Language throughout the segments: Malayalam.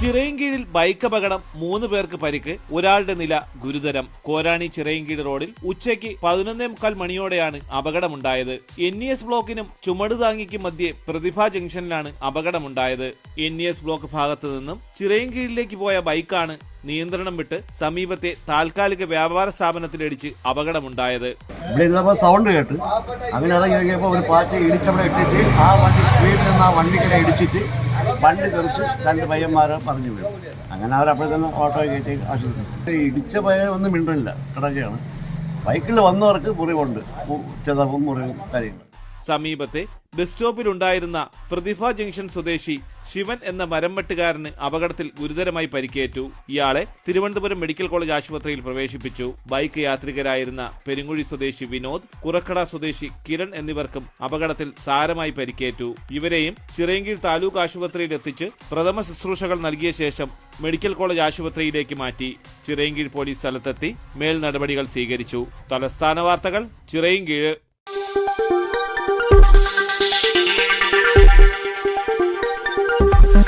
ചിറയൻകീഴിൽ ബൈക്ക് അപകടം മൂന്ന് പേർക്ക് പരിക്ക് ഒരാളുടെ നില ഗുരുതരം. കോരാണി ചിറയൻകീഴ് റോഡിൽ ഉച്ചയ്ക്ക് പതിനൊന്നേ മുക്കാൽ മണിയോടെയാണ് അപകടമുണ്ടായത്. എൻ ഇ എസ് ബ്ലോക്കിനും ചുമടുതാങ്ങിക്കും മധ്യേ പ്രതിഭ ജംഗ്ഷനിലാണ് അപകടമുണ്ടായത്. എൻ ഇ എസ് ബ്ലോക്ക് ഭാഗത്തു നിന്നും ചിറയൻകീഴിലേക്ക് പോയ ബൈക്കാണ് നിയന്ത്രണം വിട്ട് സമീപത്തെ താൽക്കാലിക വ്യാപാര സ്ഥാപനത്തിലിടിച്ച് അപകടമുണ്ടായത്. സൗണ്ട് കേട്ട്. അങ്ങനെ ഒരു ഇടിച്ചവിടെ ഇട്ടിട്ട് ആ വണ്ടി സ്പീഡിൽ നിന്ന് ആ വണ്ടിക്കിടെ ഇടിച്ചിട്ട് വണ്ടി തെറിച്ച് രണ്ട് പയ്യന്മാരെ പറഞ്ഞു വീണു. അങ്ങനെ അവരപ്പോഴെ തന്നെ ഓട്ടോ കയറ്റി ആശുപത്രി. ഇടിച്ച പയ്യൻ ഒന്നും മിണ്ടില്ല കിടക്കുകയാണ്. ബൈക്കിൽ വന്നവർക്ക് മുറിവുണ്ട്. ചെതവും മുറിവും കാര്യങ്ങൾ സമീപത്തെ ബസ് സ്റ്റോപ്പിലുണ്ടായിരുന്ന പ്രതിഭ ജംഗ്ഷൻ സ്വദേശി ശിവൻ എന്ന മരംവെട്ടുകാരന് അപകടത്തിൽ ഗുരുതരമായി പരിക്കേറ്റു. ഇയാളെ തിരുവനന്തപുരം മെഡിക്കൽ കോളേജ് ആശുപത്രിയിൽ പ്രവേശിപ്പിച്ചു. ബൈക്ക് യാത്രികരായിരുന്ന പെരുങ്ങുഴി സ്വദേശി വിനോദ് കുറക്കട സ്വദേശി കിരൺ എന്നിവർക്കും അപകടത്തിൽ സാരമായി പരിക്കേറ്റു. ഇവരെയും ചിറയൻകീഴ് താലൂക്ക് ആശുപത്രിയിൽ എത്തിച്ച് പ്രഥമ ശുശ്രൂഷകൾ നൽകിയ ശേഷം മെഡിക്കൽ കോളേജ് ആശുപത്രിയിലേക്ക് മാറ്റി. ചിറയൻകീഴ് പോലീസ് സ്ഥലത്തെത്തി മേൽ നടപടികൾ സ്വീകരിച്ചു. തലസ്ഥാന വാർത്തകൾ Chirayinkeezhu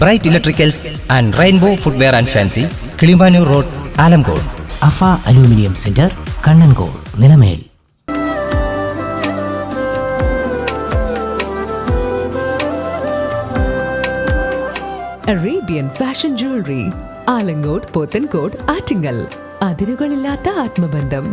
bright electricals and rainbow footwear and fancy Kilimanoor road Alamcode അഫ aluminium centre Kannankode Nilamel. Arabian fashion jewellery Alamcode Pothencode Attingal അതിരുകളില്ലാത്ത ആത്മബന്ധം.